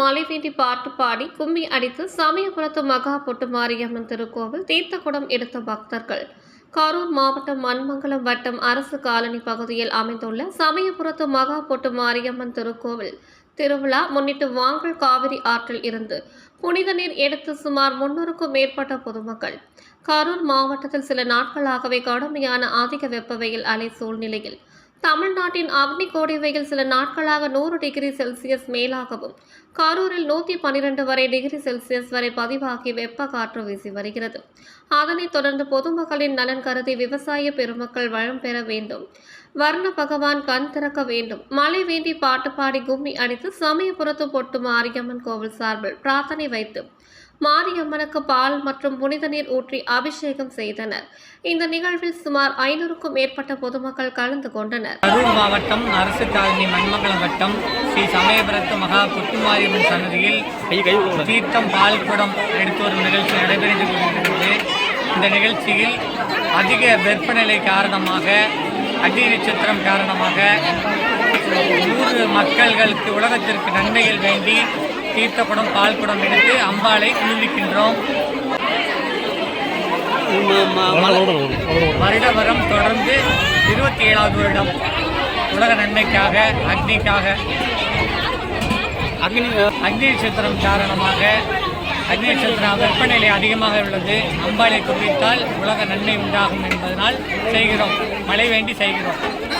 மாலை வேண்டி பாட்டு பாடி கும்மி அடித்து சமயபுரத்து மகா பொட்டு மாரியம்மன் திருக்கோவில் தீர்த்தக்குடம் எடுத்த பக்தர்கள். கரூர் மாவட்டம் மண்மங்கலம் வட்டம் அரசு காலனி பகுதியில் அமைந்துள்ள சமயபுரத்து மகா பொட்டு மாரியம்மன் திருக்கோவில் திருவிழா முன்னிட்டு வாங்கல் காவிரி ஆற்றில் இருந்து புனித நீர் எடுத்து சுமார் முன்னூறுக்கும் மேற்பட்ட பொதுமக்கள். கரூர் மாவட்டத்தில் சில நாட்களாகவே கடுமையான அதிக வெப்ப வெயில் அலை சூழ்நிலையில் தமிழ்நாட்டின் அக்னி வெயில் சில நாட்களாக நூறு டிகிரி செல்சியஸ் மேலாகவும் கரூரில் நூற்றி பன்னிரண்டு வரை டிகிரி செல்சியஸ் வரை பதிவாகி வெப்ப காற்று வீசி வருகிறது. அதனைத் தொடர்ந்து பொதுமக்களின் நலன் கருதி விவசாய பெருமக்கள் வளம் பெற வேண்டும். வர்ண பகவான் கண் திறக்க வேண்டும். மழை வேண்டி பாட்டு பாடி கும்மி அடித்து சமயபுரத்து பொட்டு மாரியம்மன் கோவில் சார்பில் பிரார்த்தனை வைத்து மாரியம்மனுக்கு பால் மற்றும் புனித நீர் ஊற்றி அபிஷேகம் செய்தனர். இந்த நிகழ்வில் சுமார் ஐநூறுக்கும் மேற்பட்ட பொதுமக்கள் கலந்து கொண்டனர். கரூர் மாவட்டம் அரசு காலனி மண்மங்கலம் வட்டம் ஸ்ரீ சமயபுரத்து மகா புத்துமாரியம்மன் சன்னதியில் தீர்த்தம் பால் குடம் எடுத்து வரும் நிகழ்ச்சி நடைபெற்று கொண்டிருக்கிறது இந்த நிகழ்ச்சியில் அதிக வெப்பநிலை காரணமாக அக்னி நட்சத்திரம் காரணமாக நூறு மக்கள்களுக்கு உலகத்திற்கு நன்மைகள் வேண்டி தீர்த்த பால் குடம் எடுத்து அம்பாளை குளிர்விக்கின்றோம். வருடவரம் தொடர்ந்து இருபத்தி ஏழாவது வருடம் உலக நன்மைக்காக அக்னிக்காக அக்னி அக்னி நட்சத்திரம் காரணமாக அக்னி வெப்பநிலை அதிகமாக உள்ளது. அம்பாளை குறித்தால் உலக நன்மை உண்டாகும் என்பதனால் செய்கிறோம். மழை வேண்டி செய்கிறோம்.